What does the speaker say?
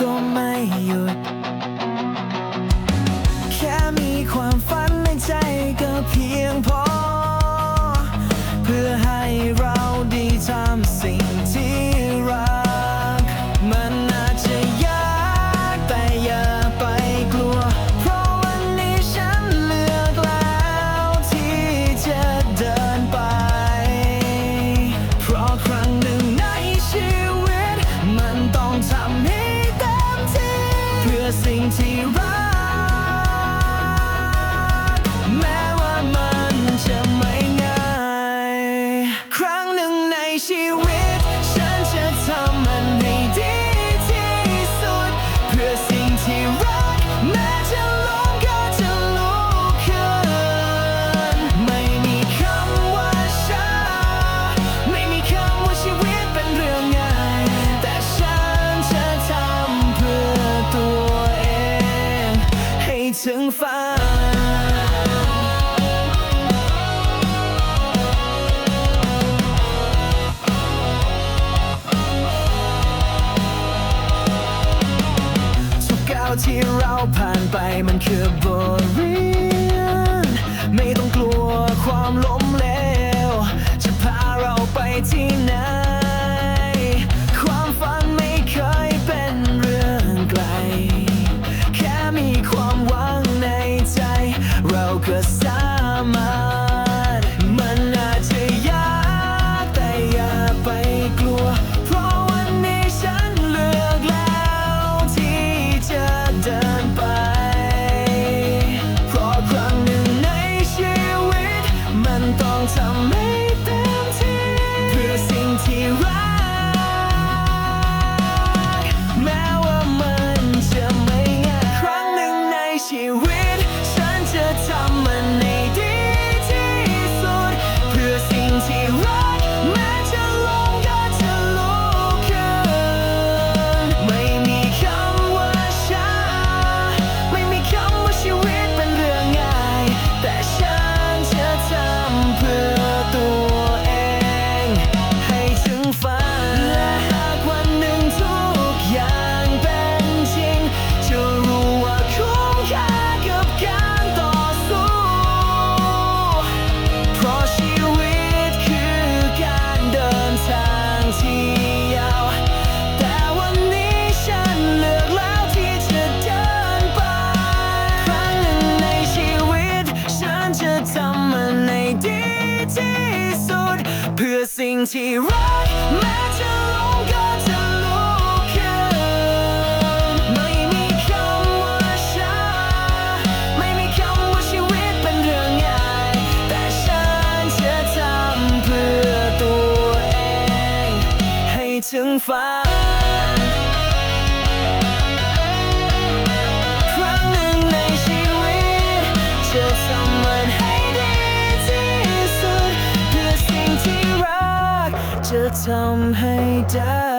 ก็ไม่หยุด แค่มีความฝันในใจก็เพียงพอ เพื่อให้เราได้ทำสิ่งที่รัก มันอาจจะยากแต่อย่าไปกลัว เพราะวันนี้ฉันเลือกแล้วที่จะเดินไป เพราะครั้งหนึ่งในชีวิต มันต้องทำให้ ที่รัก ไปมันคือบทเรียนไม่ต้องกลัวความล้มเหลว จะพาเราไปที่ไหน ความฝันไม่เคยเป็นเรื่องไกล แค่มีความหวังในใจ เราก็สา วิตฉันจะทำ พื่อสิ่งที่รักแม้จะล้มก็จะลุกขึ้นไม่มีคำว่าช้าไม่มีคำว่าชีวิตเป็นเรื่องง่าย แต่ฉันจะทำเพื่อตัวเอง ให้ถึงฝัน จะทำให้ได้